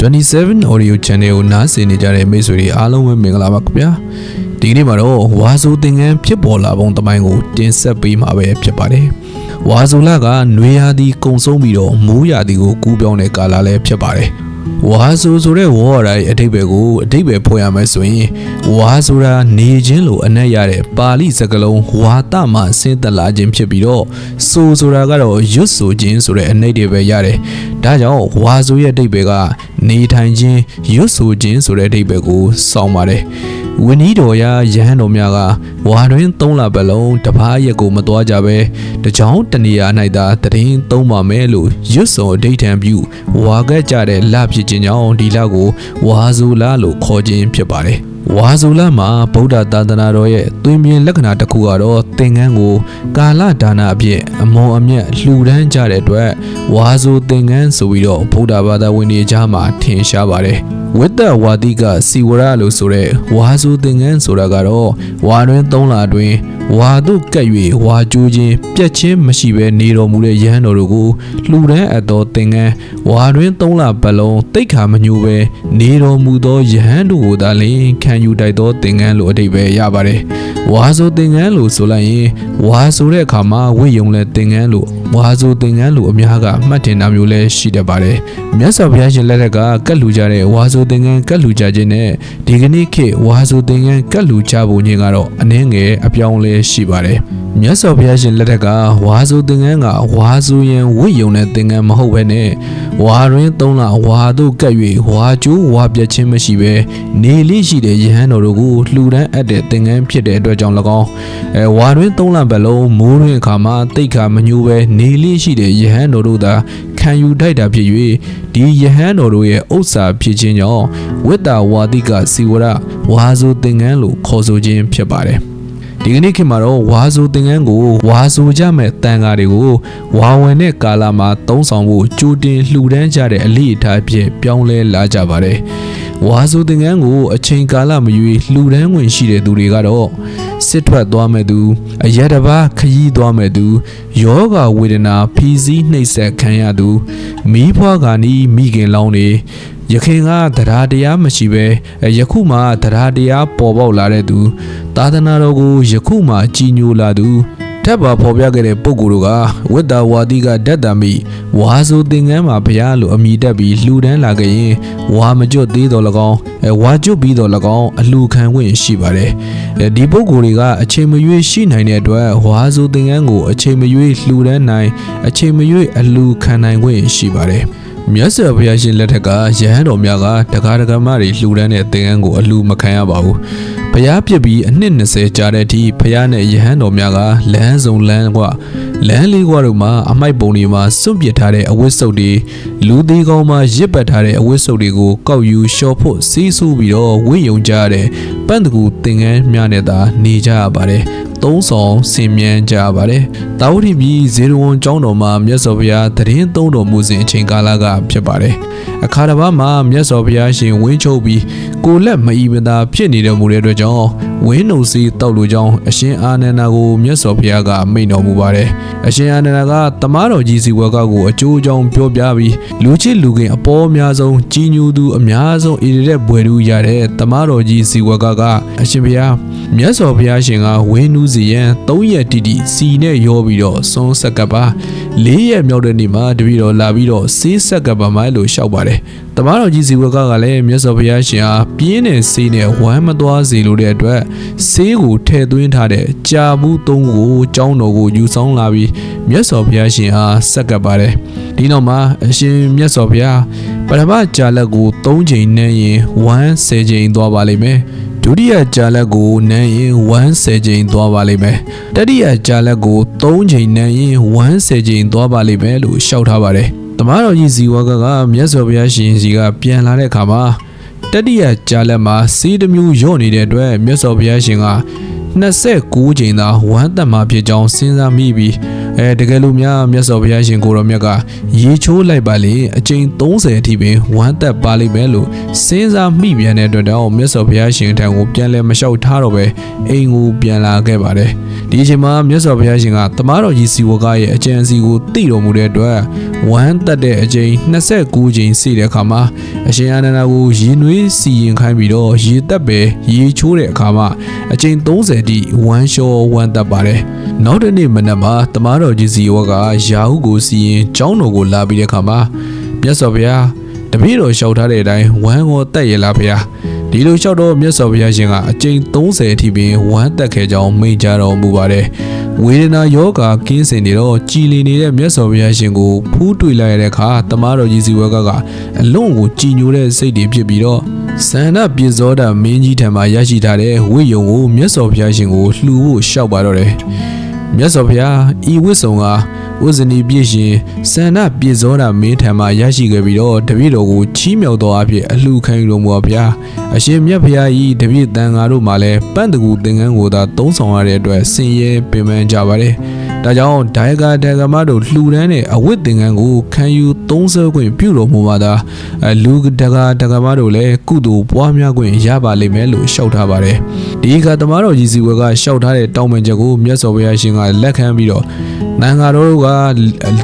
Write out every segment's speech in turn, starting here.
27 audio channel ကိုနားဆင်နေကြတဲ့မိတ်ဆွေတွေအားလုံးပဲမင်္ဂလာပါခင်ဗျာဒီကနေ့မှာတော့ဝါဆိုသင်္ကန်းဖြစ်ပေါ်လာပုံတမိုင်းကိုတင်ဆက်ပေးမှာပဲဖြစ်ပါတယ်ဝါဆိုလကနွေရာသီကုံဆုံးပြီးတော့မိုးရာသီကိုကူးပြောင်းတဲ့ကာလလည်းဖြစ်ပါတယ် ဝါဆိုဆိုတဲ့ဝေါ်ရိုင်းအတိတ်ပဲကိုအတိတ်ပဲဖွင့်ရမယ်ဆိုရင်ဝါဆိုတာနေခြင်းလို့အနက်ရတဲ့ပါဠိစကားလုံးဝါတမှဆင်းသက်လာခြင်းဖြစ်ပြီးတော့ဆိုဆိုတာကတော့ရွတ်ဆိုခြင်းဆိုတဲ့အနက်တွေပဲရတယ်ဒါကြောင့်ဝါဆိုရဲ့အတိတ်ပဲကနေထိုင်ခြင်းရွတ်ဆိုခြင်းဆိုတဲ့အတိတ်ပဲကိုစောင့်ပါတယ်ဝင်းကြီးတော်ရရဟန်းတော်များကဝါတွင်သုံးလပတ်လုံးတပားရက်ကိုမသွားကြပဲတကြောင်တနေရာ၌သာတရင်သုံးပါမယ်လို့ရွတ်စော်ဒိဋ္ဌံပြုဝါကက်ကြတဲ့လဖြစ်ခြင်းကြောင့်ဒီလကိုဝါဇူလလို့ခေါ်ခြင်းဖြစ်ပါတယ်ဝါဇူလမှာဗုဒ္ဓသာသနာတော်ရဲ့သွင်ပြင်လက္ခဏာတစ်ခုကတော့သင်္ကန်းကိုကာလဒါနအဖြစ်အမွန်အမြတ်လှူဒန်းကြတဲ့အတွက်ဝါဇူသင်္ကန်းဆိုပြီးတော့ဗုဒ္ဓဘာသာဝင်တွေကြားမှာထင်ရှားပါတယ်ဝိ တ္တဝါတိကစီဝရလို့ဆိုတဲ့ဝါဇူသင်္ကန်းဆိုတာကတော့ဝါတွင်သုံးလတွင်ဝါတို့ကပ်၍ဝါကျိုးခြင်းပြက်ချင်းမရှိဘဲနေတော်မူတဲ့ယဟန်တော်တို့ကိုလှူဒန်းအပ်သောသင်္ကန်းဝါတွင်သုံးလပတ်လုံးတိတ်ခါမညိုပဲနေတော်မူသောယဟန်တို့ကိုသာလျှင်ခံယူတိုက်သောသင်္ကန်းလိုအတိတ်ပဲရပါတယ်ဝါဆိုသင်္ကန်းလို့ဆိုလိုက်ရင်ဝါဆိုတဲ့အခါမှာဝိယုံလဲသင်္ကန်းလို့ဝါဆိုသင်္ကန်းလို့အများကမှတ်တင်တာမျိုးလဲရှိတတ်ပါတယ်မြတ်စွာဘုရားရှင်လက်ထက်ကကတ်လူကြတဲ့ဝါဆိုသင်္ကန်းကတ်လူကြခြင်းနဲ့ဒီကနေ့ခေတ်ဝါဆိုသင်္ကန်းကတ်လူကြဖို့ညင်ကတော့အနည်းငယ်အပြောင်းလဲရှိပါတယ်မြတ်စွာဘုရားရှင်လက်ထက်ကဝါဆိုသင်္ကန်းကဝါဆိုရင်ဝိယုံတဲ့သင်္ကန်းမဟုတ်ဘဲနဲ့ဝါရင်းသုံးလဝါတို့ကပ်၍ဝါကျိုးဝါပြက်ခြင်းမရှိဘဲနေလိရှိတဲ့ယဟန်တော်တို့ကိုလှူဒန်းအပ်တဲ့သင်္ကန်းဖြစ်တဲ့အတွက်ကြောင့်၎င်းအဲဝါရင်းသုံးလပတ်လုံးမိုးရင်းအခါမှာတိတ်ခါမညိုးပဲနေလိရှိတဲ့ယဟန်တော်တို့သာခံယူထိုက်တာဖြစ်၍ဒီယဟန်တော်တို့ရဲ့ဥစ္စာဖြစ်ခြင်းကြောင့်ဝိတ္တဝါတိကစီဝရဝါဆိုသင်္ကန်းလို့ခေါ်ဆိုခြင်းဖြစ်ပါတယ်ဒီကနေ့ခေတ်မှာတော့ဝါဆိုသင်္ကန်းကိုဝါဆိုကြမဲ့တန်ဃာတွေကိုဝါဝင်တဲ့ကာလမှာသုံးဆောင်ဖို့ကြိုတင်လှူဒန်းကြတဲ့အလိအထားအဖြစ်ပြောင်းလဲလာကြပါတယ်။ဝါဆိုသင်္ကန်းကိုအချိန်ကာလမရွေးလှူဒန်းဝင်ရှိတဲ့သူတွေကတော့စစ်ထွက်သွားမဲ့သူအရက်တစ်ပါးခရီးသွားမဲ့သူယောဂဝေဒနာဖီးစည်းနှိပ်စက်ခံရသူမီးဖွားကနီးမိခင်လောင်းတွေ ရခင်ကတရားတရားမရှိပဲယခုမှတရားတရားပေါ်ပေါက်လာတဲ့သူသာသနာတော်ကိုယခုမှကြီးညိုလာသူထပ်ပါဖော်ပြခဲ့တဲ့ပုဂ္ဂိုလ်တို့ကဝိတ္တဝါဒီကဓာတ်တမိဝါဆိုသင်္ကန်းမှာဘုရားလိုအမိတက်ပြီးလှူဒန်းလာခဲ့ရင်ဝါမကျွတ်သေးတော်၎င်းအဲဝါကျွတ်ပြီးတော်၎င်းအလှခံခွင့်ရှိပါတယ်အဲဒီပုဂ္ဂိုလ်တွေကအချိန်မရွေးရှိနိုင်တဲ့အတွက်ဝါဆိုသင်္ကန်းကိုအချိန်မရွေးလှူဒန်းနိုင်အချိန်မရွေးအလှခံနိုင်ခွင့်ရှိပါတယ် မြတ်စွာဘုရားရှင်လက်ထက်ကယဟန်တော်များကတကားတကားမတွေလှူဒန်းတဲ့သင်္ကန်းကိုအလှမခံရပါဘူး။ဘုရားပြစ်ပြီးအနှစ်20ကြာတဲ့အထိဘုရားနဲ့ယဟန်တော်များကလမ်းစုံလမ်းကွလမ်းလေးကွတို့မှာအမိုက်ပုံတွေမှာစွန့်ပစ်ထားတဲ့အဝတ်စုပ်တွေလူသေးကောင်းမှာရစ်ပတ်ထားတဲ့အဝတ်စုပ်တွေကိုကောက်ယူလျှော်ဖို့စီးဆူပြီးတော့ဝိယုံကြရတဲ့ပန့်တကူသင်္ကန်းများနဲ့သာနေကြရပါတယ်။ သုံးဆောင်ဆင်မြန်းကြပါတယ်။တာဝတိပြည်ဇေရဝန်ကျောင်းတော်မှာမြတ်စွာဘုရားတရင်သုံးတော်မူစဉ်အချိန်ကာလကဖြစ်ပါတယ်။အခါတစ်ပါးမှာမြတ်စွာဘုရားရှင်ဝင်းချုပ်ပြီးကိုလက်မအီမသာဖြစ်နေတော်မူတဲ့အတွက်ကြောင့်ဝင်းနှုတ်စီတောက်လိုကြောင်းအရှင်အာနန္ဒာကိုမြတ်စွာဘုရားကမိန့်တော်မူပါတယ်။အရှင်အာနန္ဒာကတမားတော်ကြီးစီဝါကကိုအကျိုးအကြောင်းပြောပြပြီးလူချစ်လူခင်အပေါ်အများဆုံးကြီးညူသူအများဆုံးဣရိတဲ့ဘွယ်သူရတဲ့တမားတော်ကြီးစီဝါကကအရှင်ဘုရား မြတ်စွာဘုရားရှင်ကဝင်းနူးစီရန်၃ရက်တိတိစီနဲ့ရောပြီးတော့စွန်းဆက်ကပ်ပါ၄ရက်မြောက်တဲ့နေ့မှာတပည့်တော်လာပြီးတော့ဆေးဆက်ကပ်ပါမိုင်းလို့ရှောက်ပါတယ်တမားတော်ကြီးစီဝကကလည်းမြတ်စွာဘုရားရှင်ဟာပြင်းတဲ့ဆေးနဲ့ဝမ်းမသွားစေလိုတဲ့အတွက်ဆေးကိုထည့်သွင်းထားတဲ့ကြာဘူးသုံးကိုကျောင်းတော်ကိုယူဆောင်လာပြီးမြတ်စွာဘုရားရှင်ဟာဆက်ကပ်ပါတယ်ဒီနောက်မှာအရှင်မြတ်စွာဘုရားပထမကြာလက်ကို၃ချိန်နဲ့ရင်ဝမ်း၁၀ချိန်သွားပါလိမ့်မယ် ဒုတိယကြာလက်ကိုနမ်းရင်110ချိန်သွားပါလိမ့်မယ်တတိယကြာလက်ကို3ချိန်နမ်းရင်110ချိန်သွားပါလိမ့်မယ်လို့ရှောက်ထားပါတယ်တမားတော်ကြီးဇီဝကကမြတ်စွာဘုရားရှင်စီကပြန်လာတဲ့အခါမှာတတိယကြာလက်မှာစီးတစ်မျိုးညော့နေတဲ့အတွက်မြတ်စွာဘုရားရှင်က29ချိန်သာဝမ်းသက်မှာဖြစ်ကြောင်းစဉ်းစားမိပြီး အဲတကယ်လို့များမြတ်စွာဘုရားရှင်ကိုတော်မြတ်ကရေချိုးလိုက်ပါလေအချိန်30အထိပင်ဝမ်းသက်ပါလိမ့်မယ်လို့စဉ်းစားမိပြန်တဲ့အတွက်တော့မြတ်စွာဘုရားရှင်ထံကိုပြန်လဲမလျှောက်ထားတော့ပဲအိမ်ကိုပြန်လာခဲ့ပါတယ်ဒီအချိန်မှာမြတ်စွာဘုရားရှင်ကတမားတော်ကြီးစီဝကရဲ့အကြံစီကိုသိတော်မူတဲ့အတွက်ဝမ်းသက်တဲ့အချိန်29ချိန်စီတဲ့အခါမှာအရှင်အာနန္ဒာကိုရေနွေးစီရင်ခိုင်းပြီးတော့ရေတက်ပဲရေချိုးတဲ့အခါမှာအချိန်30တိဝမ်းလျှောဝမ်းသက်ပါတယ်နောက်တစ်နေ့မနက်မှာတမားတော်ကြီးစီဝကရာဟုကိုစီရင်ကျောင်းတော်ကိုလာပြီးတဲ့အခါမှာမြတ်စွာဘုရားတပည့်တော်လျှောက်ထားတဲ့အတိုင်းဝမ်းကိုတက်ရလားဘုရားဒီလိုလျှောက်တော့မြတ်စွာဘုရားရှင်ကအကျိန်30အထိပင်ဝမ်းတက်ခဲ့ကြောင်းမိန့်ကြားတော်မူပါတယ်ဝေဒနာယောဂါကင်းစင်နေတော့ကြည်လင်နေတဲ့မြတ်စွာဘုရားရှင်ကိုဖူးတွေ့လိုက်ရတဲ့အခါတမားတော်ကြီးစီဝကကအလွန်ကိုကြည်ညိုတဲ့စိတ်တွေဖြစ်ပြီးတော့ဆန္ဒပြေဇောတာမင်းကြီးထံမှရရှိထားတဲ့ဝိယုံကိုမြတ်စွာဘုရားရှင်ကိုလှူဖို့ရှောက်ပါတော့တယ် မြတ်စွာဘုရားဤဝိဆုံကဥဇနီပြည့်ရှင်ဆန္ဒပြေဇောတာမင်းထံမှရရှိခဲ့ပြီးတော့တပည့်တော်ကိုချီးမြှောက်တော်အဖြစ်အလှခံယူတော်မူပါဗျာအရှင်မြတ်ဖရာဤတပည့်တန်ဃာတို့မှလည်းပန့်တကူသင်္ကန်းကိုသာသုံးဆောင်ရတဲ့အတွက်ဆင်ရဲပင်ပန်းကြပါတယ် ဒါကြောင့်ဒိုင်ကာဒဂမတို့လှူဒန်းတဲ့အဝတ်သင်္ကန်းကိုခံယူသုံးဆွဲခွင့်ပြုတော်မူပါသာအလူဒဂါဒဂမတို့လည်းကုသိုလ်ပွားများခွင့်ရပါလိမ့်မယ်လို့ရှောက်ထားပါတယ်ဒီကသမားတော်ကြီးစီဝဲကရှောက်ထားတဲ့တောင်းပန်ချက်ကိုမြတ်စွာဘုရားရှင်ကလက်ခံပြီးတော့နိုင်ငံတော်တို့က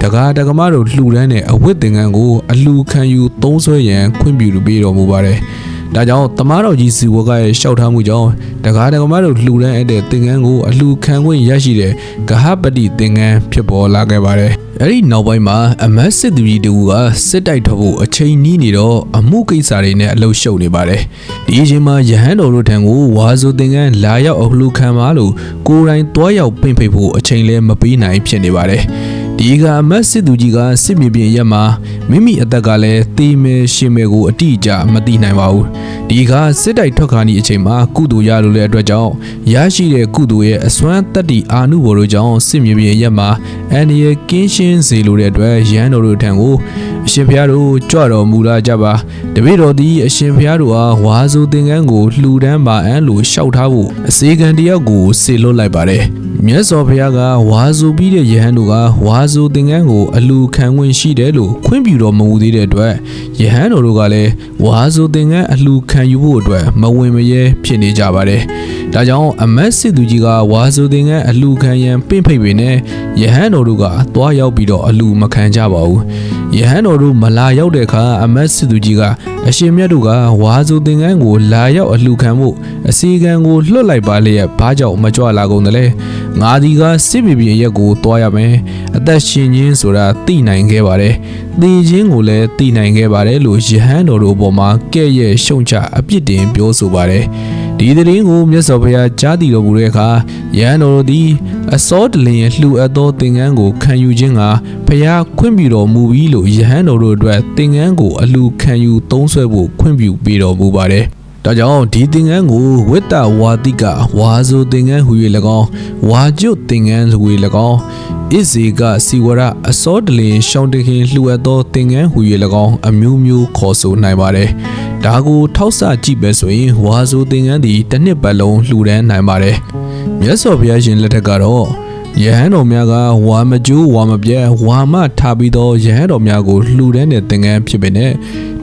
ဒဂါဒဂမတို့လှူဒန်းတဲ့အဝတ်သင်္ကန်းကိုအလူခံယူသုံးဆွဲရန်ခွင့်ပြုပေးတော်မူပါတယ် ဒါကြောင့်တမားတော်ကြီးစီဝကရဲ့ရှောက်ထားမှုကြောင့်တကားတကမတို့လှူဒန်းအပ်တဲ့သင်္ကန်းကိုအလှခံခွင့်ရရှိတဲ့ဂဟပတိသင်္ကန်းဖြစ်ပေါ်လာခဲ့ပါတယ်။အဲ့ဒီနောက်ပိုင်းမှာအမတ်စစ်သူကြီးတူကစစ်တိုက်ထွက်ဖို့အချိန်နီးနေတော့အမှုကိစ္စတွေနဲ့အလုပ်ရှုပ်နေပါတယ်။ဒီအချိန်မှာယဟန်တော်တို့ထံကိုဝါဆိုသင်္ကန်းလာရောက်အလှခံပါလို့ကိုယ်တိုင်တွားရောက်ပင့်ဖိတ်ဖို့အချိန်လဲမပေးနိုင်ဖြစ်နေပါတယ်။ ဒီကအမတ်စစ်သူကြီးကစစ်မြေပြင်ရက်မှာမိမိအသက်ကလည်းတေးမဲရှင်မဲကိုအတိအကျမသိနိုင်ပါဘူးဒီကစစ်တိုက်ထွက်ခါနီအချိန်မှာကုသိုလ်ရလို့တဲ့အတွက်ကြောင့်ရရှိတဲ့ကုသိုလ်ရဲ့အစွမ်းတက်တီအာနုဘော်တို့ကြောင့်စစ်မြေပြင်ရက်မှာအန်ဒီရဲ့ကင်းရှင်းစေလိုတဲ့အတွက်ရန်တော်တို့ထံကိုအရှင်ဘုရားတို့ကြွတော်မူလာကြပါတပည့်တော်သည်အရှင်ဘုရားတို့အားဝါဆိုသင်္ကန်းကိုလှူဒန်းပါအံ့လို့ရှောက်ထားဖို့အစေခံတယောက်ကိုစေလွတ်လိုက်ပါတယ်မြတ်စွာဘုရားကဝါဆိုပြီးတဲ့ယဟန်တို့ကဝါဆိုသင်္ကန်းကိုအလူခံဝင်ရှိတယ်လို့ခွင့်ပြုတော်မမူသေးတဲ့အတွက်ယဟန်တော်တို့ကလည်းဝါဆိုသင်္ကန်းအလူခံယူဖို့အတွက်မဝင်မရဲဖြစ်နေကြပါတယ်။ဒါကြောင့်အမတ်စစ်သူကြီးကဝါဆိုသင်္ကန်းအလူခံရန်ပင့်ဖိတ်ပေနဲ့ယဟန်တော်တို့ကသွားရောက်ပြီးတော့အလူမခံကြပါဘူး။ယဟန်တော်တို့မလာရောက်တဲ့အခါအမတ်စစ်သူကြီးကအရှင်မြတ်တို့ကဝါဆိုသင်္ကန်းကိုလာရောက်အလူခံဖို့အစီကံကိုလွှတ်လိုက်ပါလျက်ဘာကြောင့်မကြွလာကုန်တယ်လဲ။ငါဒီကစစ်ပီပီရက်ကိုသွားရမယ်။ အသက်ရှင်ခြင်းဆိုတာသိနိုင်ခဲ့ပါတယ်။သိခြင်းကိုလည်းသိနိုင်ခဲ့ပါတယ်လို့ယဟန်တော်တို့ပေါ်မှာကဲ့ရဲ့ရှုံချအပြစ်တင်ပြောဆိုပါတယ်။ဒီသတင်းကိုမြတ်စွာဘုရားကြားသိတော်မူတဲ့အခါယဟန်တော်တို့သည်အစောတလင်လှူအပ်သောသင်္ကန်းကိုခံယူခြင်းကဘုရားခွင့်ပြုတော်မူပြီးလို့ယဟန်တော်တို့အတွက်သင်္ကန်းကိုအလှခံယူသုံးဆွဲဖို့ခွင့်ပြုပေးတော်မူပါတယ်။ဒါကြောင့်ဒီသင်္ကန်းကိုဝိတ္တဝါတိကဝါဆိုသင်္ကန်းဟူ၍၎င်းဝါကျွတ်သင်္ကန်းဟူ၍၎င်း ဣဇေကစီဝရအစောတလင်ရှောင်းတခင်လှူအပ်သောသင်္ကန်းဟူ၍၎င်းအမျိုးမျိုးခေါ်ဆိုနိုင်ပါတယ်။ဒါကိုထောက်ဆကြည့်ပဲဆိုရင်ဝါဆိုသင်္ကန်းသည်တစ်နှစ်ပတ်လုံးလှူဒန်းနိုင်ပါတယ်။မြတ်စွာဘုရားရှင်လက်ထက်ကတော့ ယဟန်တော်များကဝါမကျိုးဝါမပြက်ဝါမထားပြီးတော့ယဟန်တော်များကိုလှူဒန်းတဲ့သင်္ကန်းဖြစ်ပေနဲ့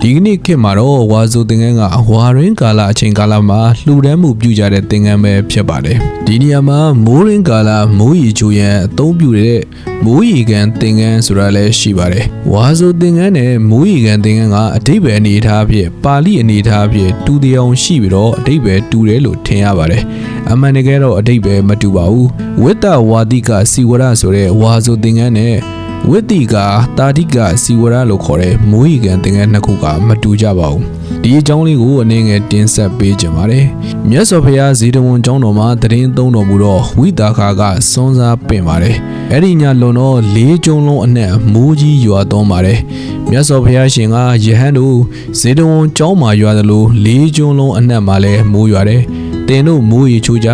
ဒီကနေ့ခေတ်မှာတော့ဝါဆိုသင်္ကန်းကဝါရင်းကာလအချိန်ကာလမှာလှူဒန်းမှုပြုကြတဲ့သင်္ကန်းပဲဖြစ်ပါတယ်ဒီနေရာမှာမိုးရင်းကာလမိုးရီချိုရန်အသုံးပြုတဲ့ မိုးရီကန်သင်္ကန်းဆိုတာလည်းရှိပါတယ်ဝါဆိုသင်္ကန်းနဲ့မိုးရီကန်သင်္ကန်းကအတိပယ်အနေအထားဖြစ်ပါဠိအနေအထားဖြစ်တူတရားရှိပြီးတော့အတိပယ်တူတယ်လို့ထင်ရပါတယ်အမှန်တကယ်တော့အတိပယ်မတူပါဘူးဝိတ္တဝါတိကစီဝရဆိုတဲ့ဝါဆိုသင်္ကန်းနဲ့ ဝိတိကတာတိကစီဝရလို့ခေါ်တဲ့မိုးရီကန်သင်္ကန်းနှစ်ခုကမတူကြပါဘူးဒီအကြောင်းလေးကိုအနေငယ်တင်ဆက်ပေးကြပါတယ်မြတ်စွာဘုရားဇေတဝန်ကျောင်းတော်မှာတရင်သုံးတော်မူတော့ဝိတာခါကစွန်းစားပင်ပါတယ်အဲ့ဒီညလွန်တော့လေးကျုံလုံးအနက်မိုးကြီးရွာသွန်းပါတယ်မြတ်စွာဘုရားရှင်ကယဟန်တို့ဇေတဝန်ကျောင်းမှာရွာသလိုလေးကျုံလုံးအနက်မှာလည်းမိုးရွာတယ်တင်တို့မိုးရီချိုးကြ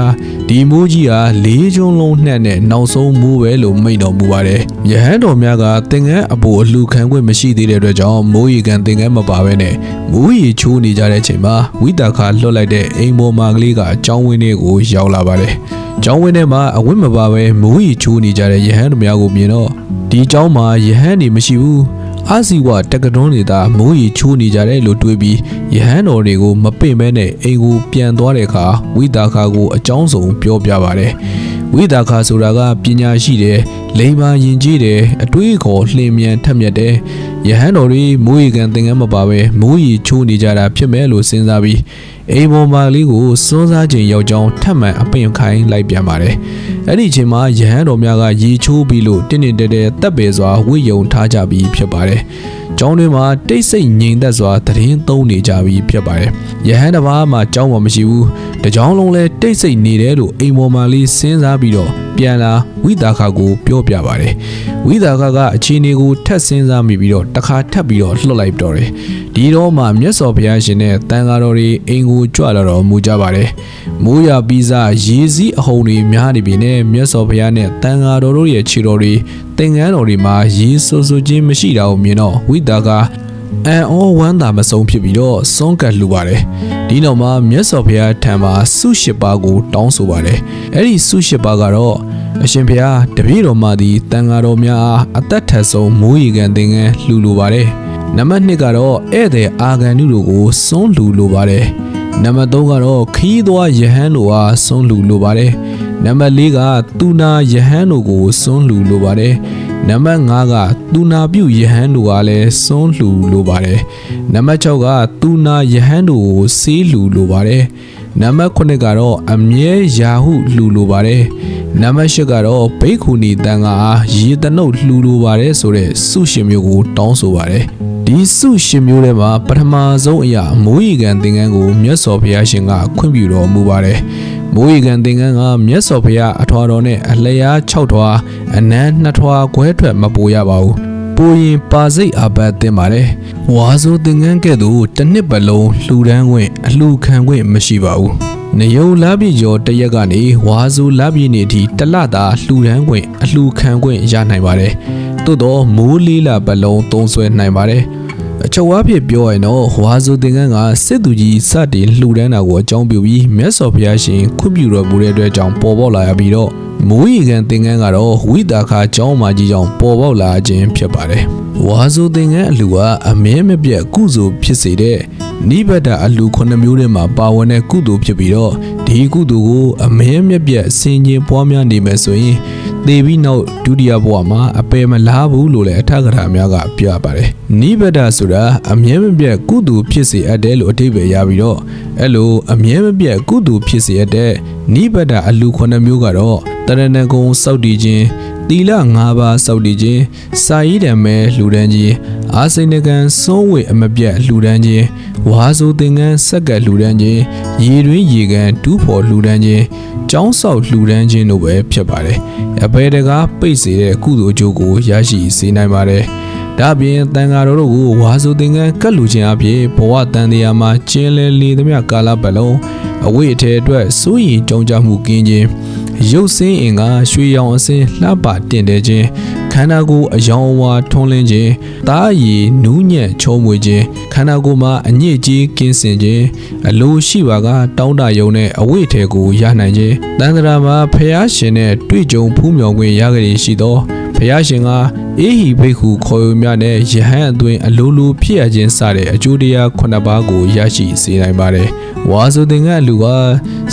ဒီမိုးကြီးဟာလေးကျုံလုံးနှက်နဲ့နောက်ဆုံးမိုးပဲလို့မိန့်တော်မူပါတယ်။ယဟန်တော်များကသင်္ကန်းအပူအလှခံခွင့်မရှိသေးတဲ့အတွက်ကြောင့်မိုးရီကန်သင်္ကန်းမပါဘဲနဲ့မိုးရီချိုးနေကြတဲ့အချိန်မှာဝိတာခါလွတ်လိုက်တဲ့အိမ်ပေါ်မှာကလေးကအကြောင်းဝင်းလေးကိုရောက်လာပါတယ်။ကျောင်းဝင်းထဲမှာအဝတ်မပါပဲမိုးရီချိုးနေကြတဲ့ယဟန်တို့များကိုမြင်တော့ဒီကျောင်းမှာယဟန်နေမရှိဘူး အာစီဝတက္ကတွန်းနေသားမိုးရီချိုးနေကြတယ်လို့တွေးပြီးယဟန်တော်တွေကိုမပင့်မဲနဲ့အိမ်ကိုပြန်သွားတဲ့အခါဝိတာခါကိုအကြောင်းစုံပြောပြပါတယ်ဝိတာခါဆိုတာကပညာရှိတယ်လိမ္မာယဉ်ကျေးတယ်အတွေးခေါ်လှင်မြန်ထက်မြက်တယ် ယဟန်တော်တွေမိုးရီကန်သင်္ကန်းမပါပဲမိုးရီချိုးနေကြတာဖြစ်မဲ့လို့စဉ်းစားပြီးအိမ်ပေါ်မှာလေးကိုစွန်းစားခြင်းရောက်ကြောင်းထပ်မံအပင်ခိုင်းလိုက်ပြန်ပါတယ်အဲ့ဒီအချိန်မှာယဟန်တော်များကရေချိုးပြီးလို့တင်းတင်းတဲတဲတက်ပေစွာဝိယုံထားကြပြီးဖြစ်ပါတယ်ကျောင်းတွင်မှာတိတ်ဆိတ်ငြိမ်သက်စွာသတင်းသုံးနေကြပြီးဖြစ်ပါတယ်။ယဟန်တစ်ပါးမှကျောင်းမှာမရှိဘူး။ တကြောင်လုံးလဲတိတ်ဆိတ်နေတယ်လို့အိမ်ပေါ်မှာလေးစဉ်းစားပြီးတော့ပြန်လာဝိတာခါကိုပြောပြပါတယ်။ဝိတာခါကအခြေအနေကိုထက်စဉ်းစားမိပြီးတော့တစ်ခါထပ်ပြီးတော့လှုပ်လိုက်တော့တယ်။ဒီတော့မှမြတ်စွာဘုရားရှင်နဲ့တန်ဃာတော်တွေအိမ်ကိုကြွလာတော်မူကြပါတယ်။မိုးရပြီးစားရေစည်းအဟုန်တွေများနေပြီနဲ့မြတ်စွာဘုရားနဲ့တန်ဃာတော်တို့ရဲ့ခြေတော်တွေသင်္ကန်းတော်တွေမှာရေဆူဆူချင်းမရှိတာကိုမြင်တော့ဝိတာက အန်အောဝမ်းသာမဆုံးဖြစ်ပြီးတော့စွန့်ကပ်လှူပါတယ်ဒီနောက်မှာမြတ်စွာဘုရားထံမှာဆုရှိပါကို တောင်းဆိုပါတယ်အဲ့ဒီဆုရှိပါကတော့အရှင်ဘုရားတပည့်တော်မှသည်တန်ဃာတော်များအားအသက်ထက်ဆုံးမိုးရီကန်သင်္ကန်းလှူလိုပါတယ်နံပါတ်2ကတော့ဧည့်သည်အာဂန်နုတို့ကိုစွန့်လှူလိုပါတယ်နံပါတ်3ကတော့ခီးသွားယဟန်တို့အားစွန့်လှူလိုပါတယ်နံပါတ်4ကတူနာယဟန်တို့ကိုစွန့်လှူလိုပါတယ် နံပါတ်5ကတူနာပြုယဟန်တို့ကလည်းစွန့်လှူလိုပါတယ်နံပါတ်6ကတူနာယဟန်တို့ကိုဆေးလှူလိုပါတယ်နံပါတ်9ကတော့အမြဲယာဟုလှူလိုပါတယ်နံပါတ်10ကတော့ဘိက္ခုနီတန်ကအားရေတနုတ်လှူလိုပါတယ်ဆိုတဲ့စုရှင်မျိုးကိုတောင်းဆိုပါတယ်ဒီစုရှင်မျိုးထဲမှာပထမဆုံးအရာမိုးရီကန်သင်္ကန်းကိုမြတ်စွာဘုရားရှင်ကခွင့်ပြုတော်မူပါတယ် မိုးရီကန်သင်္ကန်းကမြတ်စွာဘုရားအထွာတော်နဲ့အလျား6ထွာအနန်း2ထွာခွဲထွက်မပိုရပါဘူးပိုရင်ပါစိတ်အပတ်တင်ပါတယ်ဝါဆိုသင်္ကန်းကဲ့သို့တစ်နှစ်ပတ်လုံးလှူဒန်းခွင့်အလှူခံခွင့်မရှိပါဘူးနယုံလာပြီကျော်တရက်ကနေဝါဆိုလာပြီနေထိတလတာလှူဒန်းခွင့်အလှူခံခွင့်ရနိုင်ပါတယ်သို့တော့မိုးလေးလာပတ်လုံးသုံးဆွဲနိုင်ပါတယ် အချုပ်အဖြစ်ပြောရင်တော့ဝါဆိုသင်္ကန်းကစစ်သူကြီးစတင်လှူဒန်းတာကိုအကြောင်းပြုပြီးမြတ်စွာဘုရားရှင်ခွင့်ပြုတော်မူတဲ့အတွက်ကြောင့်ပေါ်ပေါက်လာရပြီးတော့မိုးရီကန်သင်္ကန်းကတော့ဝိတာခါကျောင်းမာကြီးကြောင့်ပေါ်ပေါက်လာခြင်းဖြစ်ပါတယ်။ဝါဆိုသင်္ကန်းအလှကအမြဲမပြတ်ကုစုဖြစ်စေတဲ့နိဗ္ဗတအလှခုနှစ်မျိုးထဲမှာပါဝင်တဲ့ကုသိုလ်ဖြစ်ပြီးတော့ဒီကုသိုလ်ကိုအမြဲမပြတ်ဆင်ခြင်ပွားများနေမယ်ဆိုရင် သေပြီးနောက်ဒုတိယဘဝမှာအပယ်မလားဘူးလို့လည်းအထက်ကထာများကပြောပါတယ်။နိဗ္ဗတဆိုတာအမြဲမပြတ်ကုသိုလ်ဖြစ်စေအပ်တယ်လို့အဓိပ္ပာယ်ရပြီးတော့အဲ့လိုအမြဲမပြတ်ကုသိုလ်ဖြစ်စေအပ်တဲ့နိဗ္ဗတအလှခုနှစ်မျိုးကတော့တရဏဂုံစောက်တည်ခြင်းသီလ၅ပါးစောက်တည်ခြင်းစာရေးတံမဲလှူဒန်းခြင်း အာစိဏကံစွန်းဝေအမပြတ်လှူဒန်းခြင်းဝါဆိုသင်္ကန်းဆက်ကပ်လှူဒန်းခြင်းရေတွင်းရေကန်တူးဖော်လှူဒန်းခြင်းကျောင်းဆောက်လှူဒန်းခြင်းတို့ပဲဖြစ်ပါတယ်အဘယ်တကားပိတ်စေတဲ့ကုသိုလ်ကြိုးကိုရရှိစေနိုင်ပါတယ်ဒါပြင်တန်ဃာတော်တို့ကိုဝါဆိုသင်္ကန်းကတ်လူခြင်းအဖြစ်ဘဝတန်တရားမှာကျင်းလဲလေသမျှကာလပတ်လုံးအဝိအထည်အတွက်စိုးရင်ကြုံကြမှုကင်းခြင်းရုပ်စင်းအင်ကရွှေရောင်အစင်းလှပတင်တဲ့ခြင်း ခန္ဓာကိုယ်အယောင်အဝါထွန်းလင်းခြင်းတားရည်နူးညံ့ချုံးမွေခြင်းခန္ဓာကိုယ်မှာအညစ်အကြေးကင်းစင်ခြင်းအလိုရှိပါကတောင်းတယုံနဲ့အဝိထေကိုရနိုင်ခြင်းတန်ត្រာမှာဖះရှင်နဲ့တွေ့ကြုံဖူးမြော်ခွင့်ရကြရရှိသောဖះရှင်က အေဟိဘိက္ခုခေါ်ယူမြနဲ့ယဟန်အတွင်အလိုလိုဖြစ်ရခြင်းစတဲ့အကျိုးတရားခုနှစ်ပါးကိုရရှိစေနိုင်ပါတယ်။ဝါဆိုသင်္ကအလူက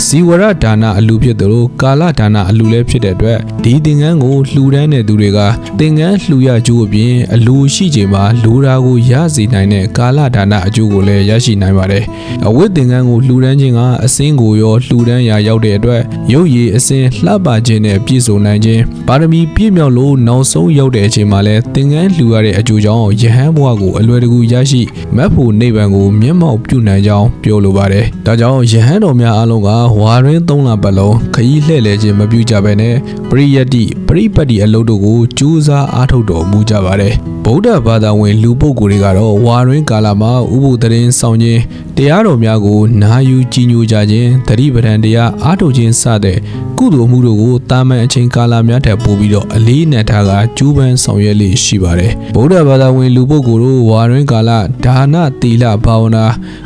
ဇီဝရဒါနအလူဖြစ်တယ်လို့ကာလဒါနအလူလည်းဖြစ်တဲ့အတွက်ဒီသင်္ကန်းကိုလှူဒန်းတဲ့သူတွေကသင်္ကန်းလှူရကျိုးအပြင်အလူရှိချိန်မှာလူရာကိုရစေနိုင်တဲ့ကာလဒါနအကျိုးကိုလည်းရရှိနိုင်ပါတယ်။အဝိသင်္ကန်းကိုလှူဒန်းခြင်းကအစင်းကိုရောလှူဒန်းရာရောက်တဲ့အတွက်ရုပ်ရည်အစင်းလှပခြင်းနဲ့ပြည့်စုံနိုင်ခြင်းပါရမီပြည့်မြောက်လို့နောက်ဆုံးရောက်တဲ့အချိန်မှာလည်းသင်္ကန်းလှူရတဲ့အကျိုးကြောင့်ယဟန်ဘဝကိုအလွယ်တကူရရှိမတ်ဖို့နိဗ္ဗာန်ကိုမျက်မှောက်ပြုနိုင်ကြောင်းပြောလိုပါတယ်။ဒါကြောင့်ယဟန်တော်များအားလုံးကဝါရင်းသုံးလပတ်လုံးခရီးလှည့်လည်ခြင်းမပြုကြဘဲနဲ့ပရိယတ္တိပရိပတ်တိအလုပ်တို့ကိုကြိုးစားအားထုတ်တော်မူကြပါတယ်။ဗုဒ္ဓဘာသာဝင်လူပုဂ္ဂိုလ်တွေကတော့ဝါရင်းကာလမှာဥပုသ်တရင်ဆောင်ခြင်းတရားတော်များကိုနာယူကြည်ညိုကြခြင်းတတိပဒံတရားအားထုတ်ခြင်းစတဲ့ကုသိုလ်မှုတို့ကိုတာမန်အချိန်ကာလများထက်ပိုပြီးတော့အလေးနက်ထားကကျူးပန်းဆောင်ရွက်ရွက်လေးရှိပါတယ်ဗုဒ္ဓဘာသာဝင်လူပုဂ္ဂိုလ်တို့ဝါရင်းကာလဒါနသီလဘာဝနာ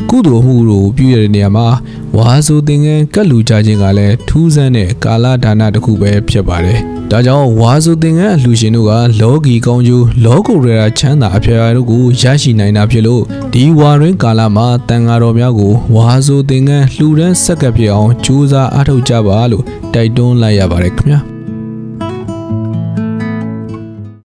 ကုသိုလ်မှုတို့ပြုရတဲ့နေရာမှာဝါဆိုသင်္ကန်းကတ်လူကြခြင်းကလည်းထူးဆန်းတဲ့ကာလဒါနတစ်ခုပဲဖြစ်ပါတယ်ဒါကြောင့်ဝါဆိုသင်္ကန်းအလှူရှင်တို့ကလောကီကောင်းကျိုးလောကုတ္တရာချမ်းသာအဖျားတို့ကိုရရှိနိုင်တာဖြစ်လို့ဒီဝါရင်းကာလမှာတန်ဃာတော်များကိုဝါဆိုသင်္ကန်းလှူဒန်းဆက်ကပ်ဖြစ်အောင်ကြိုးစားအားထုတ်ကြပါလို့တိုက်တွန်းလိုက်ရပါတယ်ခင်ဗျာ